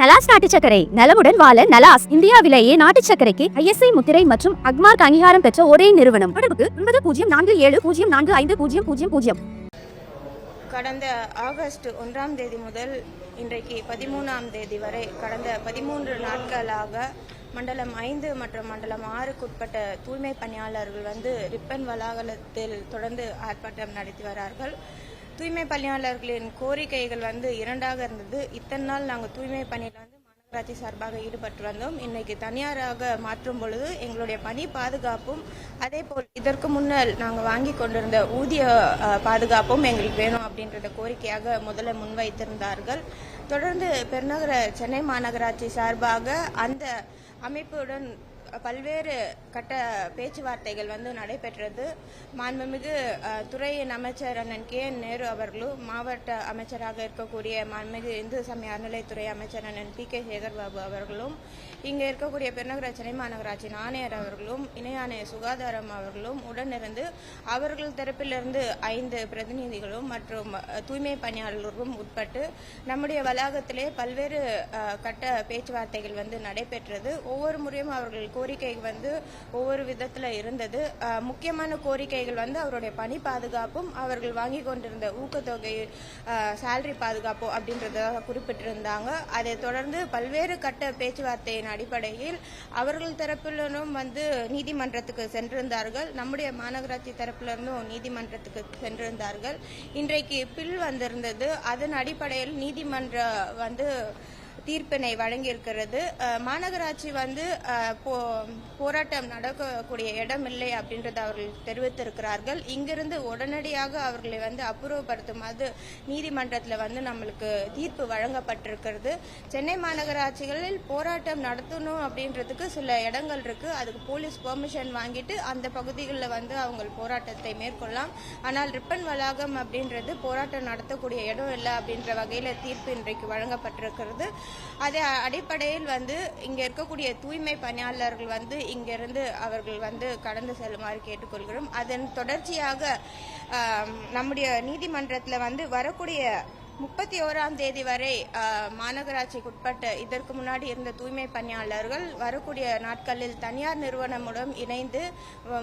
நலாஸ் நாட்டு சக்கரை நலமுடன் வாழ நலாஸ் இந்தியாவிலேயே நாட்டு சக்கரைக்கு ஐஎஸ்ஐ முத்திரை மற்றும் அக்மார்க் அங்கீகாரம் பெற்ற ஒரே நிறுவனம். தொடர்புக்கு ஒன்பது பூஜ்ஜியம் நான்கு ஏழு பூஜ்ஜியம் நான்கு ஐந்து பூஜ்ஜியம் பூஜ்ஜியம் பூஜ்ஜியம். கடந்த ஆகஸ்ட் ஒன்றாம் தேதி முதல் இன்றைக்கு பதிமூணாம் தேதி வரை கடந்த பதிமூன்று நாட்களாக மண்டலம் ஐந்து மற்றும் மண்டலம் ஆறுக்குட்பட்ட தூய்மை பணியாளர்கள் வந்து ரிப்பன் வளாகத்தில் தொடர்ந்து ஆர்ப்பாட்டம் நடத்தி வரார்கள். தூய்மை பணியாளர்களின் கோரிக்கைகள் வந்து இரண்டாக இருந்தது. இத்தனை நாள் நாங்கள் தூய்மை பணியில் வந்து மாநகராட்சி சார்பாக ஈடுபட்டு வந்தோம். இன்னைக்கு தனியாராக மாற்றும் பொழுது எங்களுடைய பணி பாதுகாப்பும் அதே போல் இதற்கு முன்னால் நாங்கள் வாங்கி கொண்டிருந்த ஊதிய பாதுகாப்பும் எங்களுக்கு வேணும் அப்படின்றத கோரிக்கையாக முதல்ல முன்வைத்திருந்தார்கள். தொடர்ந்து பெருநகர சென்னை மாநகராட்சி சார்பாக அந்த அமைப்புடன் பல்வேறு கட்ட பேச்சுவார்த்தைகள் வந்து நடைபெற்றது. மாண்புமிகு துறை அமைச்சர் அண்ணன் கே என் நேரு அவர்களும் மாவட்ட அமைச்சராக இருக்கக்கூடிய மாண்புமிகு இந்து சமய அறநிலைத்துறை அமைச்சர் அண்ணன் பி கே சேகர்பாபு அவர்களும் இங்கே இருக்கக்கூடிய பெருநகர சென்னை மாநகராட்சி ஆணையர் அவர்களும் இணை ஆணையர் சுகாதாரம் அவர்களும் உடனிருந்து அவர்கள் தரப்பிலிருந்து ஐந்து பிரதிநிதிகளும் மற்றும் தூய்மை பணியாளர்களும் உட்பட்டு நம்முடைய வளாகத்திலே பல்வேறு கட்ட பேச்சுவார்த்தைகள் வந்து நடைபெற்றது. ஒவ்வொரு முறையும் அவர்களுக்கு கோரிக்கை வந்து ஒவ்வொரு விதத்தில் இருந்தது. முக்கியமான கோரிக்கைகள் வந்து அவருடைய பணி பாதுகாப்பும் அவர்கள் வாங்கி கொண்டிருந்த ஊக்கத்தொகை சேலரி பாதுகாப்பு அப்படின்றதாக குறிப்பிட்டிருந்தாங்க. அதை தொடர்ந்து பல்வேறு கட்ட பேச்சுவார்த்தையின் அடிப்படையில் அவர்கள் தரப்பிலும் வந்து நீதிமன்றத்துக்கு சென்றிருந்தார்கள். நம்முடைய மாநகராட்சி தரப்பிலிருந்தும் நீதிமன்றத்துக்கு சென்றிருந்தார்கள். இன்றைக்கு பில் வந்திருந்தது. அதன் அடிப்படையில் நீதிமன்ற வந்து தீர்ப்பினை வழங்கியிருக்கிறது. மாநகராட்சி வந்து போ- போராட்டம் நடக்கக்கூடிய இடம் இல்லை அப்படின்றத அவர்கள் தெரிவித்திருக்கிறார்கள். இங்கிருந்து உடனடியாக அவர்களை வந்து அப்புறப்படுத்துமாறு நீதிமன்றத்தில் வந்து நம்மளுக்கு தீர்ப்பு வழங்கப்பட்டிருக்கிறது. சென்னை மாநகராட்சிகளில் போராட்டம் நடத்தணும் அப்படின்றதுக்கு சில இடங்கள் இருக்கு. அதுக்கு போலீஸ் பெர்மிஷன் வாங்கிட்டு அந்த பகுதிகளில் வந்து அவங்க போராட்டத்தை மேற்கொள்ளலாம். ஆனால் ரிப்பன் வளாகம் அப்படின்றது போராட்டம் நடத்தக்கூடிய இடம் இல்லை அப்படின்ற வகையில் தீர்ப்பு இன்றைக்கு வழங்கப்பட்டிருக்கிறது. அதே அடிப்படையில் வந்து இங்கே இருக்கக்கூடிய தூய்மை பணியாளர்கள் வந்து இங்கிருந்து அவர்கள் வந்து கடந்து செல்லுமாறு கேட்டுக்கொள்கிறோம். அதன் தொடர்ச்சியாக நம்முடைய நீதிமன்றத்தில் வந்து வரக்கூடிய முப்பத்தி ஓராம் தேதி வரை மாநகராட்சிக்குட்பட்ட இதற்கு முன்னாடி இருந்த தூய்மை பணியாளர்கள் வரக்கூடிய நாட்களில் தனியார் நிறுவனமுடன் இணைந்து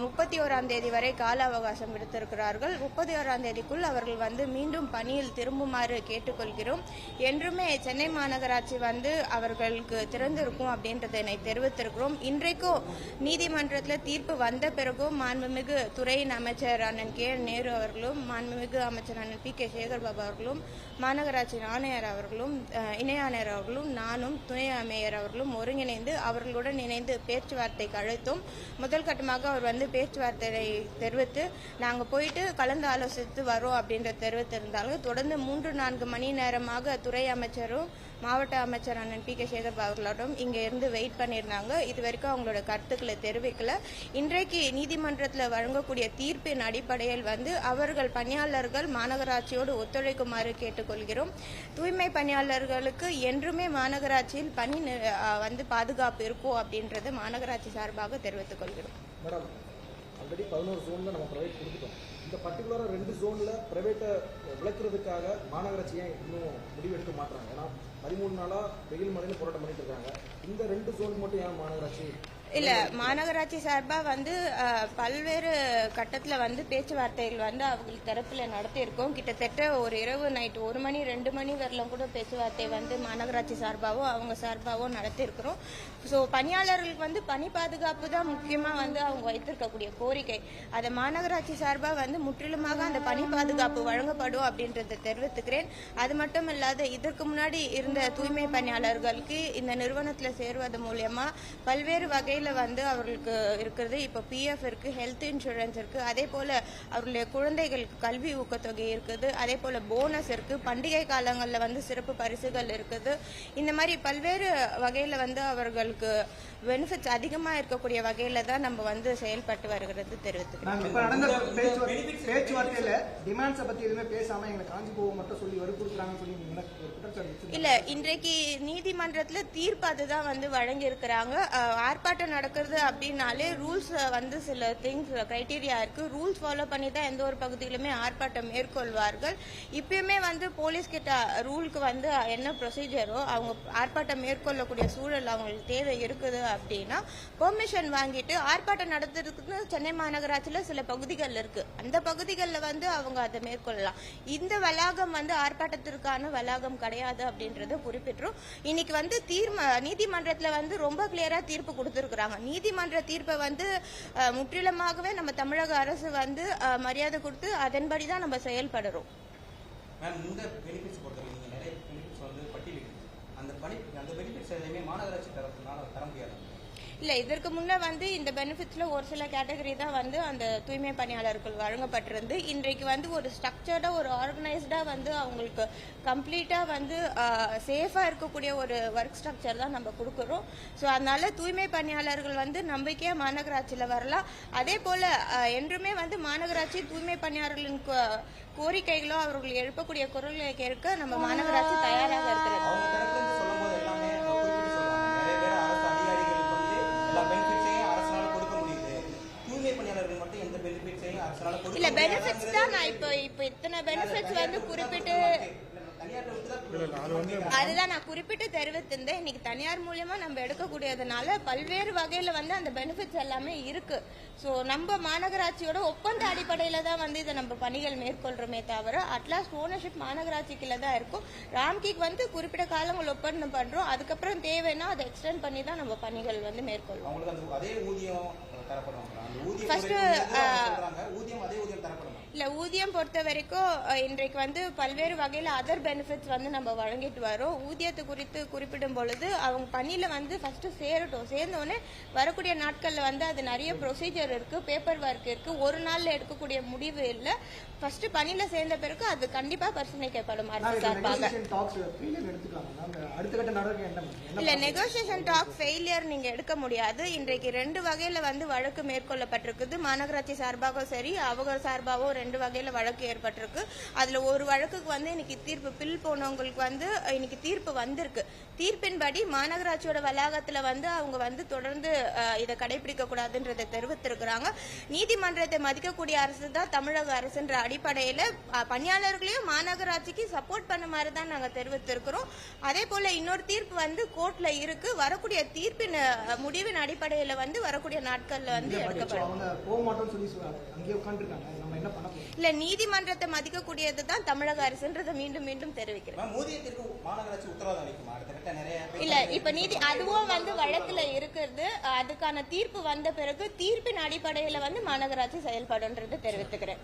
முப்பத்தி ஓராம் தேதி வரை கால அவகாசம் விடுத்திருக்கிறார்கள். முப்பத்தி ஓராம் தேதிக்குள் அவர்கள் வந்து மீண்டும் பணியில் திரும்புமாறு கேட்டுக்கொள்கிறோம். என்றுமே சென்னை மாநகராட்சி வந்து அவர்களுக்கு திறந்திருக்கும் அப்படின்றதை தெரிவித்திருக்கிறோம். இன்றைக்கும் நீதிமன்றத்தில் தீர்ப்பு வந்த பிறகும் மாண்புமிகு துறையின் அமைச்சர் அண்ணன் கே. நேரு அவர்களும் மாண்புமிகு அமைச்சர் அண்ணன் பி. கே. சேகர் பாபு அவர்களும் மாநகராட்சி ஆணையர் அவர்களும் அஹ், இணை ஆணையர் அவர்களும் நானும் துணை மேயர் அவர்களும் ஒருங்கிணைந்து அவர்களுடன் இணைந்து பேச்சுவார்த்தைக்கு அழைத்தோம். முதல் கட்டமாக அவர் வந்து பேச்சுவார்த்தையை தெரிவித்து நாங்கள் போயிட்டு கலந்து ஆலோசித்து வரோம் அப்படின்ற தெரிவித்திருந்தாலும் தொடர்ந்து மூன்று நான்கு மணி நேரமாக துறை அமைச்சரும் மாவட்ட அமைச்சர் அண்ணன் பி கே சேகர் அவர்களோடும் இங்கே இருந்து வெயிட் பண்ணியிருந்தாங்க. இது வரைக்கும் அவங்களோட கருத்துக்களை தெரிவிக்கல. இன்றைக்கு நீதிமன்றத்தில் வழங்கக்கூடிய தீர்ப்பின் அடிப்படையில் வந்து அவர்கள் பணியாளர்கள் மாநகராட்சியோடு ஒத்துழைக்குமாறு கேட்டுக்கொள்கிறோம். தூய்மை பணியாளர்களுக்கு என்றுமே மாநகராட்சியில் பணி வந்து பாதுகாப்பு இருக்கும் அப்படின்றது மாநகராட்சி சார்பாக தெரிவித்துக் கொள்கிறோம். மேடம் ஆல்ரெடி பதினோரு ஜோனில் நம்ம ப்ரைவேட் கொடுத்துட்டோம். இந்த பர்டிகுலராக ரெண்டு ஜோனில் ப்ரைவேட்டை விளக்குறதுக்காக மாநகராட்சியை இன்னும் முடிவெடுக்க மாட்டாங்க ஏன்னா பதிமூணு நாளாக வெயில் மழையில் போராட்டம் பண்ணிட்டு இருக்காங்க. இந்த ரெண்டு ஜோன் மட்டும் ஏன் மாநகராட்சி இல்ல மாநகராட்சி சார்பா வந்து பல்வேறு கட்டத்துல வந்து பேச்சுவார்த்தைகள் வந்து அவங்க தரப்புல நடத்தியிருக்கோம். கிட்டத்தட்ட ஒரு இரவு நைட் ஒரு மணி ரெண்டு மணி வரலாம் கூட பேச்சுவார்த்தை வந்து மாநகராட்சி சார்பாவோ அவங்க சார்பாவோ நடத்தியிருக்கிறோம். ஸோ பணியாளர்களுக்கு வந்து பணி பாதுகாப்பு தான் முக்கியமா வந்து அவங்க வைத்திருக்கக்கூடிய கோரிக்கை. அதை மாநகராட்சி சார்பா வந்து முற்றிலுமாக அந்த பணி பாதுகாப்பு வழங்கப்படும் அப்படின்றத தெரிவித்துக்கிறேன். அது மட்டும் இல்லாத இதற்கு முன்னாடி இருந்த தூய்மை பணியாளர்களுக்கு இந்த நிறுவனத்துல சேருவது மூலியமா பல்வேறு வகை வகையில வந்து அவர்களுக்கு இருக்கிறது. இப்போ பிஎஃப் இருக்கு ஹெல்த் இன்சூரன்ஸ் இருக்கு. அதே போல அவர்களுடைய குழந்தைகளுக்கு கல்வி ஊக்கத்தொகை இருக்குது. அதே போல போனஸ் இருக்கு. பண்டிகை காலங்களில் வந்து சிறப்பு பரிசுகள் இருக்குது. இந்த மாதிரி பல்வேறு வகையில வந்து அவர்களுக்கு பெனிஃபிட்ஸ் அதிகமா இருக்கக்கூடிய வகையில தான் நம்ம வந்து செயல்பட்டு வருகிறது வச்சிருந்தீங்க. இல்ல இன்றைக்கு நீதிமன்றத்துல தீர்ப்பு அதுதான் வந்து வழங்கி இருக்கிறாங்க ஆர்ப்பாட்டம் ஆர்ப்பாட்டம் நடக்கிறது அப்படின்னாலே ரூல்ஸ் வந்து சில திங்ஸ் கிரைட்டீரியா இருக்கு. ரூல்ஸ் ஃபாலோ பண்ணி தான் எந்த ஒரு பகுதியிலுமே ஆர்ப்பாட்டம் மேற்கொள்வார்கள். இப்பயுமே வந்து போலீஸ் கிட்ட ரூலுக்கு வந்து என்ன ப்ரொசீஜரோ அவங்க ஆர்ப்பாட்டம் மேற்கொள்ளக்கூடிய சூழல் அவங்களுக்கு தேவை இருக்குது அப்படின்னா பெர்மிஷன் வாங்கிட்டு ஆர்ப்பாட்டம் நடத்துறதுக்குன்னு சென்னை மாநகராட்சியில் சில பகுதிகள் இருக்கு. அந்த பகுதிகளில் வந்து அவங்க அதை மேற்கொள்ளலாம். இந்த வளாகம் வந்து ஆர்ப்பாட்டத்திற்கான வளாகம் கிடையாது அப்படின்றத குறிப்பிட்டுரும். இன்னைக்கு வந்து தீர்ம நீதிமன்றத்தில் வந்து ரொம்ப கிளியரா தீர்ப்பு கொடுத்துருக்குறாங்க. கொடுக்குறாங்க. நீதிமன்ற தீர்ப்பை வந்து முற்றிலுமாகவே நம்ம தமிழக அரசு வந்து மரியாதை கொடுத்து அதன்படி தான் நம்ம செயல்படுறோம். அந்த பெனிஃபிட்ஸ் எதையுமே மாநகராட்சி தரப்புனால தர முடியாது? இல்லை இதற்கு முன்னே வந்து இந்த பெனிஃபிட்ஸில் ஒரு சில கேட்டகரி தான் வந்து அந்த தூய்மை பணியாளர்கள் வழங்கப்பட்டிருந்து இன்றைக்கு வந்து ஒரு ஸ்ட்ரக்சர்டாக ஒரு ஆர்கனைஸ்டாக வந்து அவங்களுக்கு கம்ப்ளீட்டாக வந்து சேஃபாக இருக்கக்கூடிய ஒரு ஒர்க் ஸ்ட்ரக்சர் தான் நம்ம கொடுக்குறோம். ஸோ அதனால தூய்மை பணியாளர்கள் வந்து நம்பிக்கையாக மாநகராட்சியில் வரலாம். அதே போல் என்றுமே வந்து மாநகராட்சி தூய்மை பணியாளர்களின் கோ- கோரிக்கைகளோ அவர்கள் எழுப்பக்கூடிய குரல்களை கேட்க நம்ம மாநகராட்சி தயாராக இருக்கிறது. இல்ல பெனிஃபிட்ஸ் தான் நான் இப்போ இப்போ இத்தனை பெனிஃபிட்ஸ் வந்து குறிப்பிட்டு அதுதான் நான் குறிப்பிட்டு தெரிவித்திருந்தேன். இன்னைக்கு தனியார் மூலியமா நம்ம எடுக்கக்கூடியதுனால பல்வேறு வகையில வந்து அந்த பெனிஃபிட்ஸ் எல்லாமே இருக்கு. ஸோ நம்ம மாநகராட்சியோட ஒப்பந்த அடிப்படையில தான் வந்து இதை நம்ம பணிகள் மேற்கொள்றோமே தவிர அட்லாஸ்ட் ஓனர்ஷிப் மாநகராட்சிக்குள்ள தான் இருக்கும். ராம்கிக்கு வந்து குறிப்பிட்ட காலங்கள் ஒப்பந்தம் பண்றோம். அதுக்கப்புறம் தேவைன்னா அதை எக்ஸ்டெண்ட் பண்ணி தான் நம்ம பணிகள் வந்து மேற்கொள்வோம். தரப்படும் ஆ, சொல்றாங்க. ஊதியம் அதே ஊதியம் தரப்படும் இல்ல ஊதியம் பொறுத்த வரைக்கும் இன்றைக்கு வந்து பல்வேறு வகையில அதர் பெனிஃபிட்ஸ் வந்து நம்ம வழங்கிட்டு வரோம். ஊதியத்தை குறித்து குறிப்பிடும் பொழுது அவங்க பணியில வந்து ஃபர்ஸ்ட் சேரட்டும். சேர்ந்த உடனே வரக்கூடிய நாட்கள்ல வந்து அது நிறைய ப்ரொசீஜர் இருக்கு பேப்பர் ஒர்க் இருக்கு. ஒரு நாள்ல எடுக்கக்கூடிய முடிவு இல்ல. ஃபர்ஸ்ட் பணியில சேர்ந்த பிறகு அது கண்டிப்பா பரிசீலிக்கப்படும் அரசு சார்பாக இல்ல நெகோசியேஷன் டாக் ஃபெயிலியர் நீங்க எடுக்க முடியாது. இன்றைக்கு ரெண்டு வகையில வந்து வழக்கு மேற்கொள்ளப்பட்டிருக்குது. மாநகராட்சி சார்பாகவும் சரி அவங்க சார்பாகவும் ரெண்டு வகையில வழக்கு ஏற்பட்டிருக்கு. அதுல ஒரு வழக்குக்கு வந்து இன்னைக்கு தீர்ப்பு பில் போனவங்களுக்கு வந்து இன்னைக்கு தீர்ப்பு வந்திருக்கு. தீர்ப்பின்படி மாநகராட்சியோட வளாகத்துல வந்து அவங்க வந்து தொடர்ந்து இதை கடைபிடிக்க கூடாதுன்றதை தெரிவித்திருக்கிறாங்க. நீதிமன்றத்தை மதிக்கக்கூடிய அரசு தான் தமிழக அரசுன்ற அடிப்படையில பணியாளர்களையும் மாநகராட்சிக்கு சப்போர்ட் பண்ணுமாறு தான் நாங்க தெரிவித்திருக்கிறோம். அதே போல இன்னொரு தீர்ப்பு வந்து கோர்ட்ல இருக்கு. வரக்கூடிய தீர்ப்பின் முடிவின் அடிப்படையில வந்து வரக்கூடிய நாட்கள்ல வந்து எடுக்கப்படும். இல்ல நீதிமன்றத்தை மதிக்கக்கூடியது தான் தமிழக அரசுன்றதை மீண்டும் மீண்டும் தெரிவிக்கிறேன். இல்ல இப்ப நீதி அதுவும் வந்து வழக்குல இருக்கிறது. அதுக்கான தீர்ப்பு வந்த பிறகு தீர்ப்பின் அடிப்படையில வந்து மாநகராட்சி செயல்படும்ன்றது தெரிவித்துக்கிறேன்.